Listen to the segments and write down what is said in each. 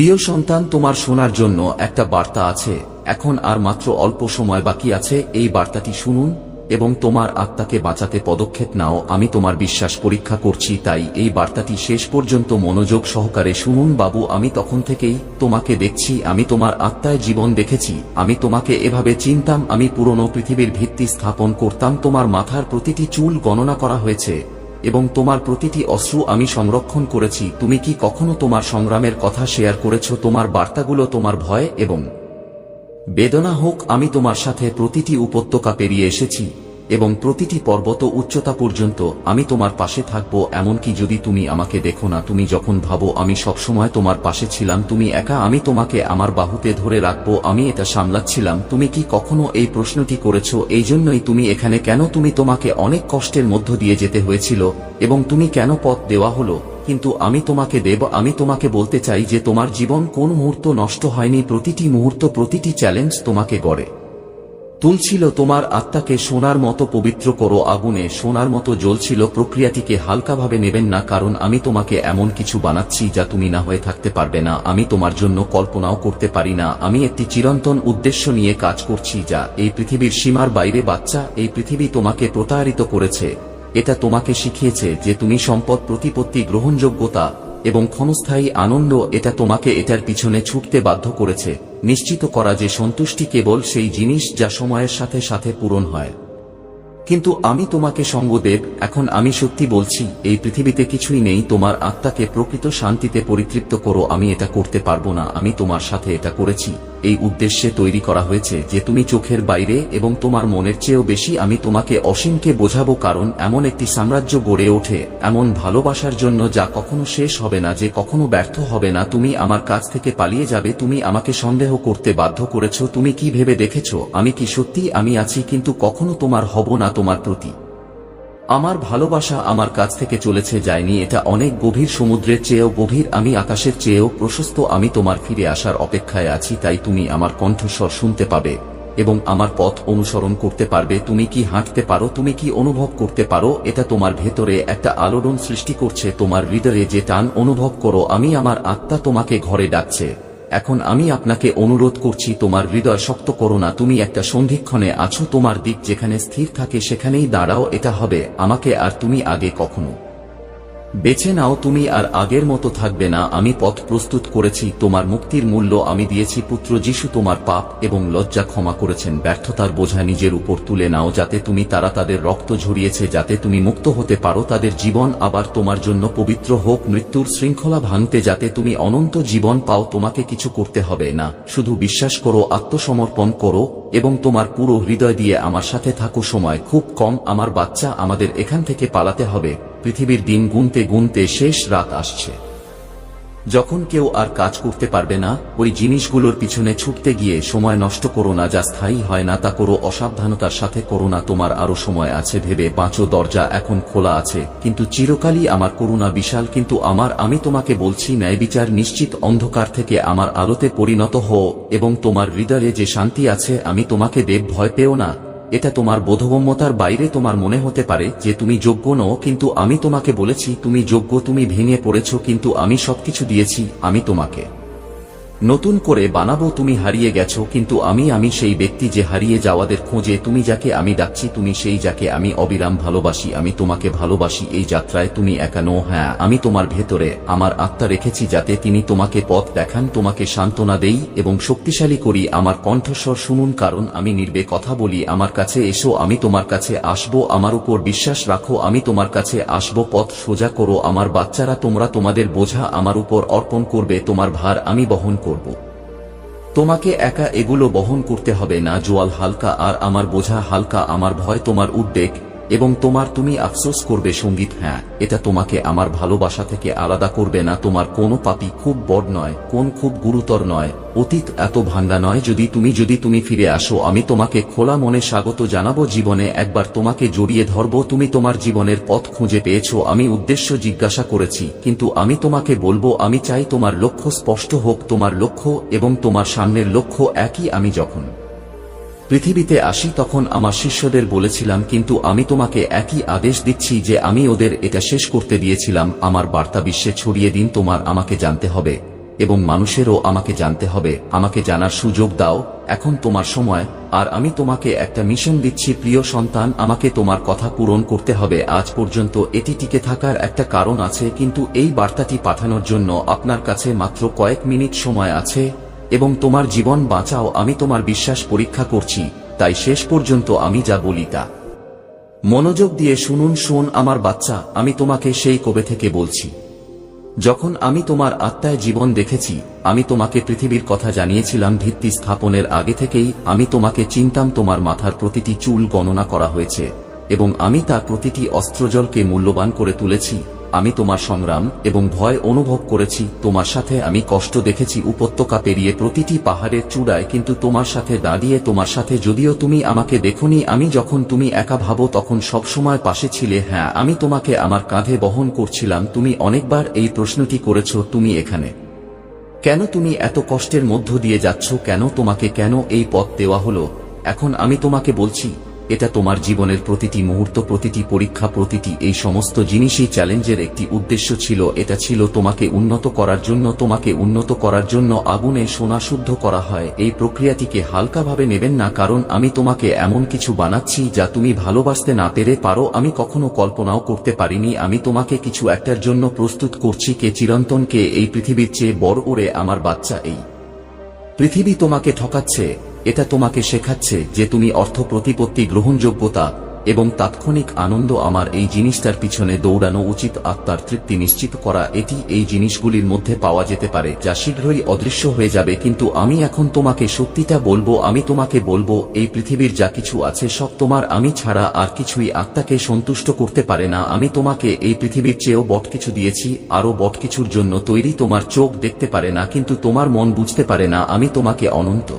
প্রিয় সন্তান, তোমার শোনার জন্য একটা বার্তা আছে। এখন আর মাত্র অল্প সময় বাকি আছে, এই বার্তাটি শুনুন, এবং তোমার আত্মাকে বাঁচাতে পদক্ষেপ নাও। আমি তোমার বিশ্বাস পরীক্ষা করছি, তাই এই বার্তাটি শেষ পর্যন্ত মনোযোগ সহকারে শুনুন বাবু। আমি তখন থেকেই তোমাকে দেখছি, আমি তোমার আত্মায় জীবন দেখেছি, আমি তোমাকে এভাবে চিনতাম, আমি পুরনো পৃথিবীর ভিত্তি স্থাপন করতাম, তোমার মাথার প্রতিটি চুল গণনা করা হয়েছে। এবং তোমার প্রতিটি অশ্রু আমি সংরক্ষণ করেছি। তুমি কি কখনো তোমার সংগ্রামের কথা শেয়ার করেছ? তোমার বার্তাগুলো তোমার ভয় এবং বেদনা হোক, আমি তোমার সাথে প্রতিটি উপত্যকা পেরিয়ে এসেছি। এবং প্রতিটি পর্বত উচ্চতা পর্যন্ত আমি তোমার পাশে থাকব, এমনকি যদি তুমি আমাকে দেখো না, তুমি যখন ভাবো আমি সবসময় তোমার পাশে ছিলাম, তুমি একা আমি তোমাকে আমার বাহুতে ধরে রাখব, আমি এটা সামলাচ্ছিলাম, তুমি কি কখনো এই প্রশ্নটি করেছ? এই জন্যই তুমি এখানে কেন তুমি তোমাকে অনেক কষ্টের মধ্য দিয়ে যেতে হয়েছিল, এবং তুমি কেন পথ দেওয়া হলো? কিন্তু আমি তোমাকে দেব, আমি তোমাকে বলতে চাই যে তোমার জীবন কোন মুহূর্ত নষ্ট হয়নি, প্রতিটি মুহূর্ত, প্রতিটি চ্যালেঞ্জ তোমাকে গড়ে। তুলছিল তোমার আত্মাকে সোনার মতো পবিত্র করো, আগুনে সোনার মতো জ্বলছিল, প্রক্রিয়াটিকে হালকাভাবে নেবেন না, কারণ আমি তোমাকে এমন কিছু বানাচ্ছি যা তুমি না হয়ে থাকতে পারবে না। আমি তোমার জন্য কল্পনাও করতে পারি না। আমি একটি চিরন্তন উদ্দেশ্য নিয়ে কাজ করছি যা এই পৃথিবীর সীমার বাইরে বাচ্চা, এই পৃথিবী তোমাকে প্রতারিত করেছে। এটা তোমাকে শিখিয়েছে যে তুমি সম্পদ, প্রতিপত্তি, গ্রহণযোগ্যতা এবং ক্ষণস্থায়ী আনন্দ এটা তোমাকে এটার পিছনে ছুটতে বাধ্য করেছে। নিশ্চিত করা যে সন্তুষ্টি কেবল সেই জিনিস যা সময়ের সাথে সাথে পূরণ হয়। কিন্তু আমি তোমাকে সঙ্গ দেব, এখন আমি সত্যি বলছি, এই পৃথিবীতে কিছুই নেই, তোমার আত্মাকে প্রকৃত শান্তিতে পরিতৃপ্ত করো, আমি এটা করতে পারব না, আমি তোমার সাথে এটা করেছি। এই উদ্দেশ্যে তৈরি করা হয়েছে যে তুমি চোখের বাইরে এবং তোমার মনের চেয়েও বেশি আমি তোমাকে অসীমকে বোঝাবো কারণ এমন একটি সাম্রাজ্য গড়ে ওঠে, এমন ভালোবাসার জন্য যা কখনো শেষ হবে না, যে কখনো ব্যর্থ হবে না। তুমি আমার কাছ থেকে পালিয়ে যাবে, তুমি আমাকে সন্দেহ করতে বাধ্য করেছ, তুমি কি ভেবে দেখেছ? আমি কি সত্যি আমি আছি, কিন্তু কখনো তোমার হব না তোমার প্রতি। আমার ভালোবাসা আমার কাছ থেকে চলেছে যায়নি, এটা অনেক গভীর সমুদ্রের চেয়েও গভীর, আমি আকাশের চেয়েও প্রশস্ত, আমি তোমার ফিরে আসার অপেক্ষায় আছি, তাই তুমি আমার কণ্ঠস্বর শুনতে পাবে এবং আমার পথ অনুসরণ করতে পারবে, তুমি কি হাঁটতে পারো, তুমি কি অনুভব করতে পারো, এটা তোমার ভেতরে একটা আলোড়ন সৃষ্টি করছে, তোমার হৃদয়ে যে টান অনুভব করো, আমি আমার আত্মা তোমাকে ঘরে ডাকছে। এখন আমি আপনাকে অনুরোধ করছি, তোমার হৃদয় শক্ত করো না, তুমি একটা সন্ধিক্ষণে আছো, তোমার দিক যেখানে স্থির থাকে সেখানেই দাঁড়াও, এটা হবে আমাকে আর তুমি আগে কখনো। বেছে নাও তুমি আর আগের মতো থাকবে না, আমি পথ প্রস্তুত করেছি, তোমার মুক্তির মূল্য আমি দিয়েছি, পুত্র যিশু তোমার পাপ এবং লজ্জা ক্ষমা করেছেন, ব্যর্থতার বোঝা নিজের উপর তুলে নাও, যাতে তুমি তারা তাদের রক্ত ঝরিয়েছে, যাতে তুমি মুক্ত হতে পারো, তাদের জীবন আবার তোমার জন্য পবিত্র হোক, মৃত্যুর শৃঙ্খলা ভাঙতে যাতে তুমি অনন্ত জীবন পাও, তোমাকে কিছু করতে হবে না, শুধু বিশ্বাস করো, আত্মসমর্পণ করো, এবং তোমার পুরো হৃদয় দিয়ে আমার সাথে থাকো, সময় খুব কম, আমার বাচ্চা আমাদের এখান থেকে পালাতে হবে। পৃথিবীর দিন গুনতে গুনতে শেষ রাত আসছে। যখন কেউ আর কাজ করতে পারবে না, ওই জিনিসগুলোর পিছনে ছুটতে গিয়ে সময় নষ্ট করো না, যা স্থায়ী হয় না, তা করো অসাবধানতার সাথে করো না, তোমার আরও সময় আছে ভেবে পাঁচো দরজা এখন খোলা আছে। কিন্তু চিরকালই আমার করুণা বিশাল, কিন্তু আমার, আমি তোমাকে বলছি ন্যায় বিচার নিশ্চিত অন্ধকার থেকে আমার আলোতে পরিণত হও, এবং তোমার হৃদয়ে যে শান্তি আছে, আমি তোমাকে দেব, ভয় পেও না। এটা তোমার বোধগম্যতার বাইরে তোমার মনে হতে পারে যে তুমি যোগ্য নও, কিন্তু আমি তোমাকে বলেছি, তুমি যোগ্য, তুমি ভেঙে পড়েছ, কিন্তু আমি সবকিছু দিয়েছি, আমি তোমাকে। নতুন করে বানাবো, তুমি হারিয়ে গেছো, কিন্তু আমি আমি সেই ব্যক্তি যে হারিয়ে যাওয়াদের খোঁজে, তুমি যাকে আমি ডাকছি, তুমি সেই যাকে আমি অবিরাম ভালোবাসি, আমি তোমাকে ভালোবাসি, এই যাত্রায় তুমি একা নো হ্যাঁ আমি তোমার ভেতরে আমার আত্মা রেখেছি যাতে তিনি তোমাকে পথ দেখান, তোমাকে সান্ত্বনা দেই এবং শক্তিশালী করি, আমার কণ্ঠস্বর শুনুন, কারণ আমি নির্বে কথা বলি, আমার কাছে এসো, আমি তোমার কাছে আসব, আমার উপর বিশ্বাস রাখো, আমি তোমার কাছে আসব, পথ সোজা করো, আমার বাচ্চারা তোমরা তোমাদের বোঝা, আমার উপর অর্পণ করবে, তোমার ভার আমি বহন করব। তোমাকে একা এগুলো বহন করতে হবে না, জোয়াল হালকা, আর আমার বোঝা হালকা, আমার ভয় তোমার উদ্বেগ। এবং তোমার তুমি আফসোস করবে সংগীত হ্যাঁ এটা তোমাকে আমার ভালোবাসা থেকে আলাদা করবে না, তোমার কোনো পাপি খুব বড় নয়, কোন খুব গুরুতর নয়। অতীত এত ভাঙ্গা নয় যদি তুমি যদি তুমি ফিরে আসো, আমি তোমাকে খোলা মনে স্বাগত জানাব, জীবনে একবার তোমাকে জড়িয়ে ধরব, তুমি তোমার জীবনের পথ খুঁজে পেয়েছ, আমি উদ্দেশ্য জিজ্ঞাসা করেছি, কিন্তু আমি তোমাকে বলব, আমি চাই তোমার লক্ষ্য স্পষ্ট হোক, তোমার লক্ষ্য এবং তোমার সামনের লক্ষ্য একই, আমি যখন পৃথিবীতে আসি তখন আমার শিষ্যদের বলেছিলাম, কিন্তু আমি তোমাকে একই আদেশ দিচ্ছি যে আমি ওদের এটা শেষ করতে দিয়েছিলাম। আমার বার্তা বিশ্বে ছড়িয়ে দিন, তোমার আমাকে জানতে হবে এবং মানুষেরও আমাকে জানতে হবে। আমাকে জানার সুযোগ দাও। এখন তোমার সময়। আর আমি তোমাকে একটা মিশন দিচ্ছি, প্রিয় সন্তান। আমাকে তোমার কথা পূরণ করতে হবে। আজ পর্যন্ত এটি টিকে থাকার একটা কারণ আছে, কিন্তু এই বার্তাটি পাঠানোর জন্য আপনার কাছে মাত্র কয়েক মিনিট সময় আছে। এবং তোমার জীবন বাঁচাও, আমি তোমার বিশ্বাস পরীক্ষা করছি, তাই শেষ পর্যন্ত আমি যা বলি তা। মনোযোগ দিয়ে শুনুন, শোন আমার বাচ্চা, আমি তোমাকে সেই কবে থেকে বলছি। যখন আমি তোমার আত্মায় জীবন দেখেছি, আমি তোমাকে পৃথিবীর কথা জানিয়েছিলাম ভিত্তি স্থাপনের আগে থেকেই, আমি তোমাকে চিনতাম তোমার মাথার প্রতিটি চুল গণনা করা হয়েছে, এবং আমি তার প্রতিটি অস্ত্রজলকে মূল্যবান করে তুলেছি আমি তোমার সংগ্রাম এবং ভয় অনুভব করেছি, তোমার সাথে আমি কষ্ট দেখেছি, উপত্যকা পেরিয়ে প্রতিটি পাহাড়ের চূড়ায় কিন্তু তোমার সাথে দাঁড়িয়ে, তোমার সাথে যদিও তুমি আমাকে দেখনি, আমি যখন তুমি একা ভাবো তখন সবসময় পাশে ছিলে হ্যাঁ আমি তোমাকে আমার কাঁধে বহন করছিলাম, তুমি অনেকবার এই প্রশ্নটি করেছ, তুমি এখানে। কেন তুমি এত কষ্টের মধ্য দিয়ে যাচ্ছ, কেন তোমাকে কেন এই পথ দেওয়া হলো? এখন আমি তোমাকে বলছি এটা তোমার জীবনের প্রতিটি মুহূর্ত, প্রতিটি পরীক্ষা, প্রতিটি এই সমস্ত জিনিসই চ্যালেঞ্জের একটি উদ্দেশ্য ছিল। এটা ছিল তোমাকে উন্নত করার জন্য, তোমাকে উন্নত করার জন্য আগুনে সোনা শুদ্ধ করা হয়। এই প্রক্রিয়াটিকে হালকাভাবে নেবেন না, কারণ আমি তোমাকে এমন কিছু বানাচ্ছি যা তুমি ভালোবাসতে না পেরে পারো। আমি কখনো কল্পনাও করতে পারিনি। আমি তোমাকে কিছু একটার জন্য প্রস্তুত করছি। কে চিরন্তনকে এই পৃথিবীর চেয়ে বড় ওরে আমার বাচ্চা এই পৃথিবী তোমাকে ঠকাচ্ছে। এটা তোমাকে শেখাচ্ছে যে তুমি অর্থ প্রতিপত্তি গ্রহণযোগ্যতা এবং তাৎক্ষণিক আনন্দ আমার এই জিনিসটার পিছনে দৌড়ানো উচিত। আত্মার তৃপ্তি নিশ্চিত করা, এটি এই জিনিসগুলির মধ্যে পাওয়া যেতে পারে, যা শীঘ্রই অদৃশ্য হয়ে যাবে। কিন্তু আমি এখন তোমাকে সত্যিটা বলব, আমি তোমাকে বলব, এই পৃথিবীর যা কিছু আছে সব তোমার, আমি ছাড়া আর কিছুই আত্মাকে সন্তুষ্ট করতে পারে না। আমি তোমাকে এই পৃথিবীর চেয়েও বট কিছু দিয়েছি, আরও বট কিছুর জন্য তৈরি তোমার চোখ দেখতে পারে না, কিন্তু তোমার মন বুঝতে পারে না, আমি তোমাকে অনন্ত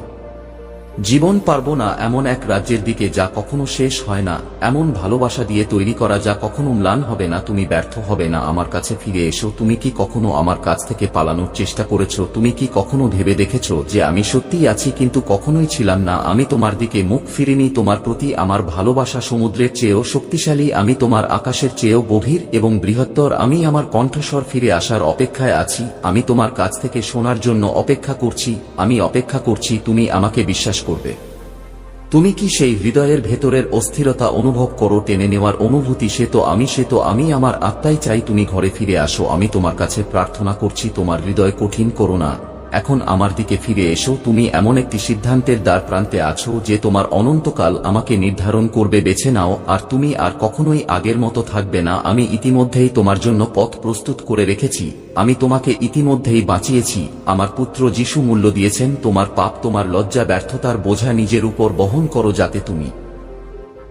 জীবন পারব না এমন এক রাজ্যের দিকে যা কখনো শেষ হয় না, এমন ভালোবাসা দিয়ে তৈরি করা যা কখনো ম্লান হবে না, তুমি ব্যর্থ হবে না, আমার কাছে ফিরে এসো, তুমি কি কখনো আমার কাছ থেকে পালানোর চেষ্টা করেছ, তুমি কি কখনো ভেবে দেখেছ যে আমি সত্যিই আছি কিন্তু কখনোই ছিলাম না, আমি তোমার দিকে মুখ ফিরিনি, তোমার প্রতি আমার ভালোবাসা সমুদ্রের চেয়েও শক্তিশালী, আমি তোমার আকাশের চেয়েও গভীর এবং বৃহত্তর, আমি আমার কণ্ঠস্বর ফিরে আসার অপেক্ষায় আছি, আমি তোমার কাছ থেকে শোনার জন্য অপেক্ষা করছি, আমি অপেক্ষা করছি, তুমি আমাকে বিশ্বাস করবে। তুমি কি সেই হৃদয়ের ভেতরের অস্থিরতা অনুভব করো, টেনে নেওয়ার অনুভূতি সে তো আমি, সে তো আমি আমার আত্মাই চাই তুমি ঘরে ফিরে আসো, আমি তোমার কাছে প্রার্থনা করছি, তোমার হৃদয় কঠিন করো না। এখন আমার দিকে ফিরে এসো, তুমি এমন একটি সিদ্ধান্তের দ্বার প্রান্তে আছো যে তোমার অনন্তকাল আমাকে নির্ধারণ করবে, বেছে নাও, আর তুমি আর কখনোই আগের মতো থাকবে না। আমি ইতিমধ্যেই তোমার জন্য পথ প্রস্তুত করে রেখেছি, আমি তোমাকে ইতিমধ্যেই বাঁচিয়েছি। আমার পুত্র যিশু মূল্য দিয়েছেন, তোমার পাপ, তোমার লজ্জা, ব্যর্থতার বোঝা নিজের উপর বহন করো যাতে তুমি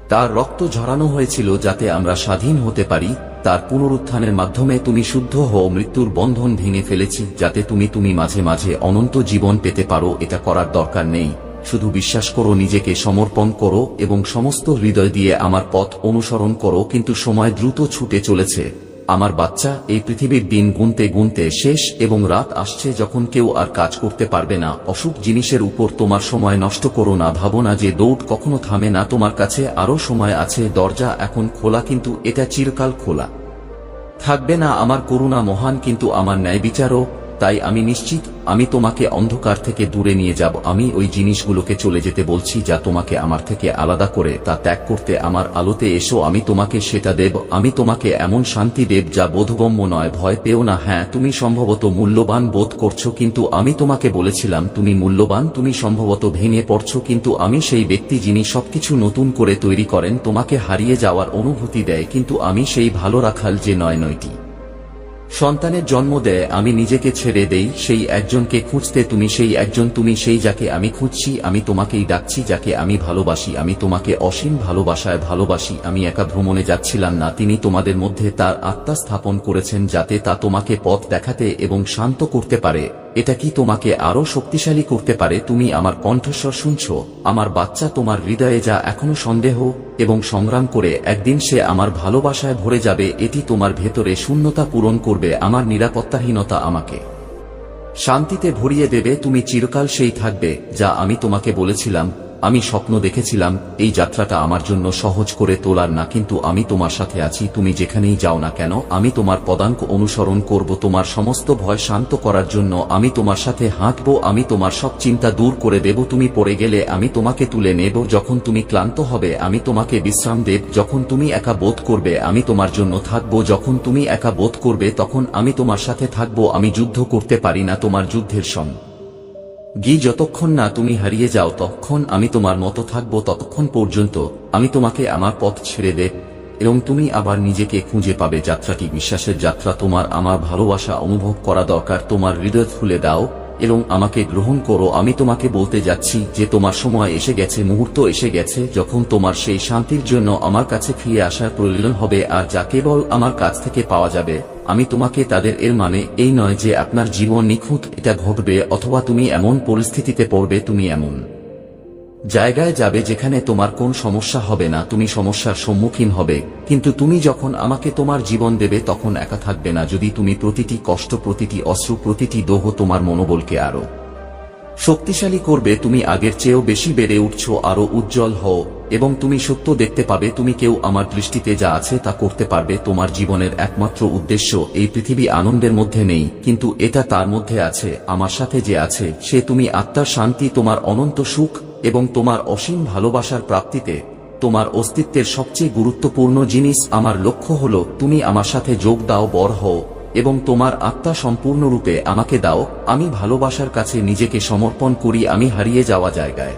তার রক্ত ঝরানো হয়েছিল যাতে আমরা স্বাধীন হতে পারি, তার পুনরুত্থানের মাধ্যমে তুমি শুদ্ধ হও, মৃত্যুর বন্ধন ভেঙে ফেলেছি, যাতে তুমি তুমি মাঝে মাঝে অনন্ত জীবন পেতে পারো, এটা করার দরকার নেই। শুধু বিশ্বাস করো, নিজেকে সমর্পণ করো, এবং সমস্ত হৃদয় দিয়ে আমার পথ অনুসরণ করো, কিন্তু সময় দ্রুত ছুটে চলেছে। আমার বাচ্চা, এই পৃথিবীর দিন গুনতে গুনতে শেষ এবং রাত আসছে যখন কেউ আর কাজ করতে পারবে না। অসুখ জিনিসের উপর তোমার সময় নষ্ট করো না। ভাবো না যে দৌড় কখনো থামে না। তোমার কাছে আরও সময় আছে। দরজা এখন খোলা কিন্তু এটা চিরকাল খোলা। থাকবে না আমার করুণা মহান কিন্তু আমার ন্যায় বিচারও তাই আমি নিশ্চিত, আমি তোমাকে অন্ধকার থেকে দূরে নিয়ে যাব। আমি ওই জিনিসগুলোকে চলে যেতে বলছি যা তোমাকে আমার থেকে আলাদা করে, তা ত্যাগ করতে আমার আলোতে এসো, আমি তোমাকে সেটা দেব, আমি তোমাকে এমন শান্তি দেব যা বোধগম্য নয়, ভয় পেও না। হ্যাঁ তুমি সম্ভবত মূল্যবান বোধ করছ, কিন্তু আমি তোমাকে বলেছিলাম, তুমি মূল্যবান, তুমি সম্ভবত ভেঙে পড়ছো, কিন্তু আমি সেই ব্যক্তি যিনি সবকিছু নতুন করে তৈরি করেন, তোমাকে হারিয়ে যাওয়ার অনুভূতি দেয়, কিন্তু আমি সেই ভালো রাখাল যে নয় নয়টি। সন্তানের জন্ম দেয়, আমি নিজেকে ছেড়ে দেই, সেই একজনকে খুঁজতে তুমি সেই একজন, তুমি সেই যাকে আমি খুঁজছি, আমি তোমাকেই ডাকছি, যাকে আমি ভালোবাসি, আমি তোমাকে অসীম ভালোবাসায় ভালোবাসি, আমি একা ভ্রমণে যাচ্ছিলাম না, তিনি তোমাদের মধ্যে তার আত্মা স্থাপন করেছেন যাতে তা তোমাকে পথ দেখাতে এবং শান্ত করতে পারে। এটা কি তোমাকে আরও শক্তিশালী করতে পারে? তুমি আমার কণ্ঠস্বর শুনছ। আমার বাচ্চা তোমার হৃদয়ে যা এখনও সন্দেহ এবং সংগ্রাম করে একদিন সে আমার ভালোবাসায় ভরে যাবে, এটি তোমার ভেতরে শূন্যতা পূরণ করবে, আমার নিরাপত্তাহীনতা আমাকে শান্তিতে ভরিয়ে দেবে, তুমি চিরকাল সেই থাকবে, যা আমি তোমাকে বলেছিলাম। আমি স্বপ্ন দেখেছিলাম, এই যাত্রাটা আমার জন্য সহজ করে তোলার। না, কিন্তু আমি তোমার সাথে আছি, তুমি যেখানেই যাও না কেন, আমি তোমার পদাঙ্ক অনুসরণ করব, তোমার সমস্ত ভয় শান্ত করার জন্য আমি তোমার সাথে হাঁটবো, আমি তোমার সব চিন্তা দূর করে দেব, তুমি পড়ে গেলে আমি তোমাকে তুলে নেব, যখন তুমি ক্লান্ত হবে, আমি তোমাকে বিশ্রাম দেব, যখন তুমি একা বোধ করবে, আমি তোমার জন্য থাকব, যখন তুমি একা বোধ করবে, তখন আমি তোমার সাথে থাকব, আমি যুদ্ধ করতে পারি না তোমার যুদ্ধের সঙ্গে। গি, যতক্ষণ না তুমি হারিয়ে যাও তখন আমি তোমার মতো থাকব, ততক্ষণ পর্যন্ত আমি তোমাকে আমার পথ ছেড়ে দে, এবং তুমি আবার নিজেকে খুঁজে পাবে। যাত্রাটি বিশ্বাসের যাত্রা। তোমার আমার ভালোবাসা অনুভব করা দরকার। তোমার হৃদয় খুলে দাও। এবং আমাকে গ্রহণ করো, আমি তোমাকে বলতে যাচ্ছি যে তোমার সময় এসে গেছে, মুহূর্ত এসে গেছে, যখন তোমার সেই শান্তির জন্য আমার কাছে ফিরে আসার প্রয়োজন হবে আর যা কেবল আমার কাছ থেকে পাওয়া যাবে। আমি তোমাকে তাদের এর মানে এই নয় যে আপনার জীবন নিখুঁত, এটা ঘটবে অথবা তুমি এমন পরিস্থিতিতে পড়বে, তুমি এমন। জায়গায় যাবে যেখানে তোমার কোন সমস্যা হবে না, তুমি সমস্যার সম্মুখীন হবে। কিন্তু তুমি যখন আমাকে তোমার জীবন দেবে, তখন একা থাকবে না। যদি তুমি প্রতিটি কষ্ট, প্রতিটি অশ্রু, প্রতিটি দোহ তোমার মনোবলকে আরও শক্তিশালী করবে, তুমি আগের চেয়েও বেশি বেড়ে উঠছো, আরও উজ্জ্বল হও। এবং তুমি সত্য দেখতে পাবে, তুমি কেউ আমার দৃষ্টিতে যা আছে তা করতে পারবে। তোমার জীবনের একমাত্র উদ্দেশ্য, এই পৃথিবী আনন্দের মধ্যে নেই। কিন্তু এটা তার মধ্যে আছে, আমার সাথে যে আছে, সে তুমি আত্মার শান্তি, তোমার অনন্ত সুখ এবং তোমার অসীম ভালোবাসার প্রাপ্তিতে তোমার অস্তিত্বের সবচেয়ে গুরুত্বপূর্ণ জিনিস আমার লক্ষ্য হল তুমি আমার সাথে যোগ দাও, বর হও, এবং তোমার আত্মা সম্পূর্ণরূপে আমাকে দাও, আমি ভালোবাসার কাছে নিজেকে সমর্পণ করি, আমি হারিয়ে যাওয়া জায়গায়।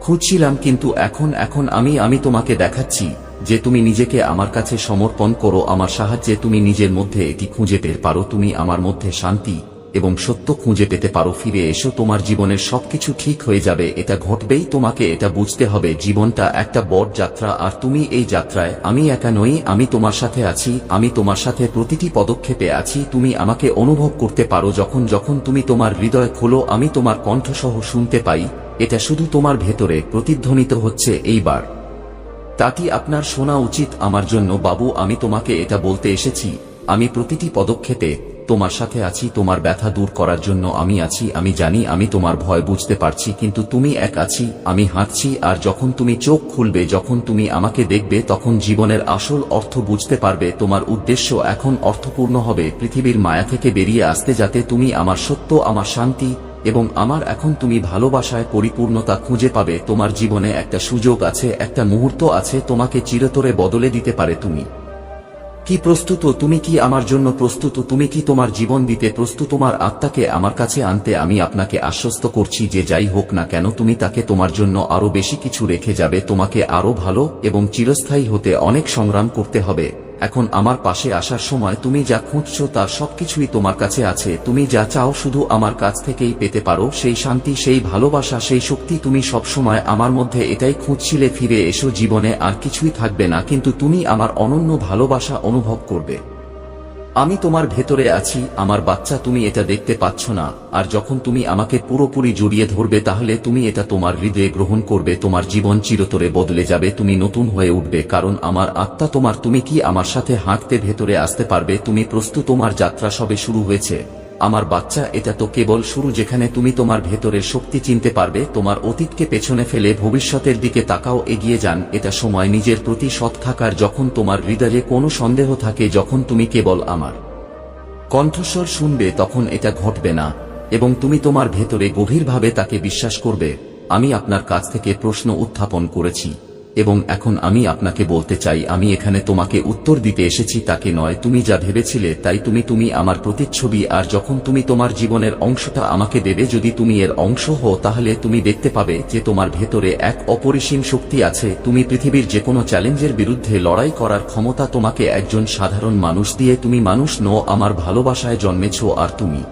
খুঁজছিলাম কিন্তু এখন এখন আমি আমি তোমাকে দেখাচ্ছি যে তুমি নিজেকে আমার কাছে সমর্পণ করো, আমার সাহায্যে তুমি নিজের মধ্যে এটি খুঁজে পেতে পারো, তুমি আমার মধ্যে শান্তি এবং সত্য খুঁজে পেতে পারো, ফিরে এসো, তোমার জীবনের সবকিছু ঠিক হয়ে যাবে, এটা ঘটবেই, তোমাকে এটা বুঝতে হবে, জীবনটা একটা বড় যাত্রা, আর তুমি এই যাত্রায়, আমি একা নই, আমি তোমার সাথে আছি, আমি তোমার সাথে প্রতিটি পদক্ষেপে আছি, তুমি আমাকে অনুভব করতে পারো, যখন যখন তুমি তোমার হৃদয় খোলো, আমি তোমার কণ্ঠসহ শুনতে পাই, এটা শুধু তোমার ভেতরে প্রতিধ্বনিত হচ্ছে এইবার। তাটি আপনার শোনা উচিত? আমার জন্য, বাবু, আমি তোমাকে এটা বলতে এসেছি, আমি প্রতিটি পদক্ষেপে তোমার সাথে আছি, তোমার ব্যথা দূর করার জন্য আমি আছি, আমি জানি, আমি তোমার ভয় বুঝতে পারছি, কিন্তু তুমি এক আছি, আমি হাঁটছি, আর যখন তুমি চোখ খুলবে, যখন তুমি আমাকে দেখবে, তখন জীবনের আসল অর্থ বুঝতে পারবে, তোমার উদ্দেশ্য এখন অর্থপূর্ণ হবে, পৃথিবীর মায়া থেকে বেরিয়ে আসতে যাতে তুমি আমার সত্য, আমার শান্তি, এবং আমার এখন তুমি ভালোবাসায় পরিপূর্ণতা খুঁজে পাবে, তোমার জীবনে একটা সুযোগ আছে, একটা মুহূর্ত আছে, তোমাকে চিরতরে বদলে দিতে পারে তুমি। কি প্রস্তুত তুমি কি আমার জন্য প্রস্তুত তুমি কি তোমার জীবন দিতে প্রস্তুত? তোমার আত্মাকে আমার কাছে আনতে আমি আপনাকে আশ্বস্ত করছি যে যাই হোক না কেন, তুমি তাকে তোমার জন্য আরও বেশি কিছু রেখে যাবে। তোমাকে আরও ভালো এবং চিরস্থায়ী হতে অনেক সংগ্রাম করতে হবে। এখন আমার পাশে আসার সময় তুমি যা খুঁজছ তা সবকিছুই তোমার কাছে আছে। তুমি যা চাও শুধু আমার কাছ থেকেই পেতে পারো। সেই শান্তি, সেই ভালোবাসা, সেই শক্তি তুমি সবসময় আমার মধ্যে এটাই খুঁজছিলে ফিরে এসো জীবনে, আর কিছুই থাকবে না। কিন্তু তুমি আমার অনন্য ভালোবাসা অনুভব করবে। আমি তোমার ভেতরে আছি, আমার বাচ্চা তুমি এটা দেখতে পাচ্ছ না, আর যখন তুমি আমাকে পুরোপুরি জড়িয়ে ধরবে তাহলে তুমি এটা তোমার হৃদয়ে গ্রহণ করবে, তোমার জীবন চিরতরে বদলে যাবে, তুমি নতুন হয়ে উঠবে, কারণ আমার আত্মা তোমার, তুমি কি আমার সাথে হাঁটতে ভেতরে আসতে পারবে, তুমি প্রস্তুত তোমার যাত্রা সবে শুরু হয়েছে। আমার বাচ্চা, এটা তো কেবল শুরু যেখানে তুমি তোমার ভেতরের শক্তি চিনতে পারবে, তোমার অতীতকে পেছনে ফেলে ভবিষ্যতের দিকে তাকাও, এগিয়ে যান, এটা সময় নিজের প্রতি সৎ থাকার যখন তোমার হৃদয়ে কোনো সন্দেহ থাকে, যখন তুমি কেবল আমার কণ্ঠস্বর শুনবে, তখন এটা ঘটবে না, এবং তুমি তোমার ভেতরে গভীরভাবে তাকে বিশ্বাস করবে, আমি আপনার কাছ থেকে প্রশ্ন উত্থাপন করেছি। এবং এখন আমি আপনাকে বলতে চাই, আমি এখানে তোমাকে উত্তর দিতে এসেছি, তাকে নয়, তুমি যা ভেবেছিলে তাই তুমি তুমি আমার প্রতিচ্ছবি, আর যখন তুমি তোমার জীবনের অংশটা আমাকে দেবে, যদি তুমি এর অংশ হও, তাহলে তুমি দেখতে পাবে যে তোমার ভেতরে এক অপরিসীম শক্তি আছে, তুমি পৃথিবীর যে কোনো চ্যালেঞ্জের বিরুদ্ধে লড়াই করার ক্ষমতা তোমাকে একজন সাধারণ মানুষ দিয়ে, তুমি মানুষ নও, আমার ভালোবাসায় জন্মেছ, আর তুমি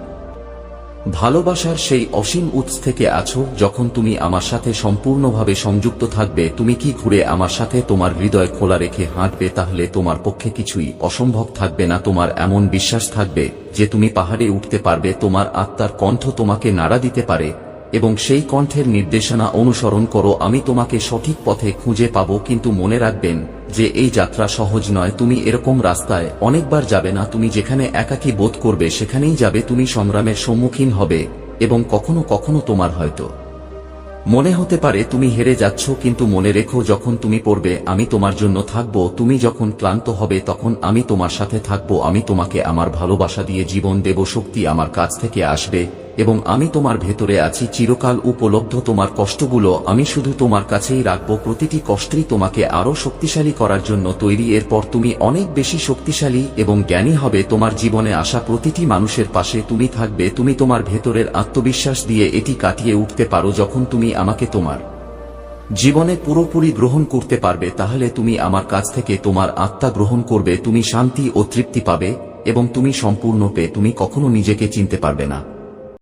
ভালোবাসার সেই অসীম উৎস থেকে আছো, যখন তুমি আমার সাথে সম্পূর্ণভাবে সংযুক্ত থাকবে, তুমি কি ঘুরে আমার সাথে তোমার হৃদয় খোলা রেখে হাঁটবে, তাহলে তোমার পক্ষে কিছুই অসম্ভব থাকবে না, তোমার এমন বিশ্বাস থাকবে যে তুমি পাহাড়ে উঠতে পারবে, তোমার আত্মার কণ্ঠ তোমাকে নাড়া দিতে পারে। এবং সেই কণ্ঠের নির্দেশনা অনুসরণ করো, আমি তোমাকে সঠিক পথে খুঁজে পাবো, কিন্তু মনে রাখবেন যে এই যাত্রা সহজ নয়, তুমি এরকম রাস্তায় অনেকবার যাবে না, তুমি যেখানে একাকী বোধ করবে সেখানেই যাবে, তুমি সংগ্রামের সম্মুখীন হবে, এবং কখনো কখনো তোমার হয়তো। মনে হতে পারে তুমি হেরে যাচ্ছ, কিন্তু মনে রেখো যখন তুমি পড়বে, আমি তোমার জন্য থাকব, তুমি যখন ক্লান্ত হবে তখন আমি তোমার সাথে থাকব, আমি তোমাকে আমার ভালোবাসা দিয়ে জীবন দেব, শক্তি আমার কাছ থেকে আসবে এবং আমি তোমার ভেতরে আছি, চিরকাল উপলব্ধ তোমার কষ্টগুলো আমি শুধু তোমার কাছেই রাখব। প্রতিটি কষ্টই তোমাকে আরও শক্তিশালী করার জন্য তৈরি। এরপর তুমি অনেক বেশি শক্তিশালী এবং জ্ঞানী হবে। তোমার জীবনে আসা প্রতিটি মানুষের পাশে তুমি থাকবে। তুমি তোমার ভেতরের আত্মবিশ্বাস দিয়ে এটি কাটিয়ে উঠতে পারো। যখন তুমি আমাকে তোমার জীবনে পুরোপুরি গ্রহণ করতে পারবে, তাহলে তুমি আমার কাছ থেকে তোমার আত্মা গ্রহণ করবে। তুমি শান্তি ও তৃপ্তি পাবে এবং তুমি সম্পূর্ণ পেয়ে তুমি কখনো নিজেকে চিনতে পারবে না।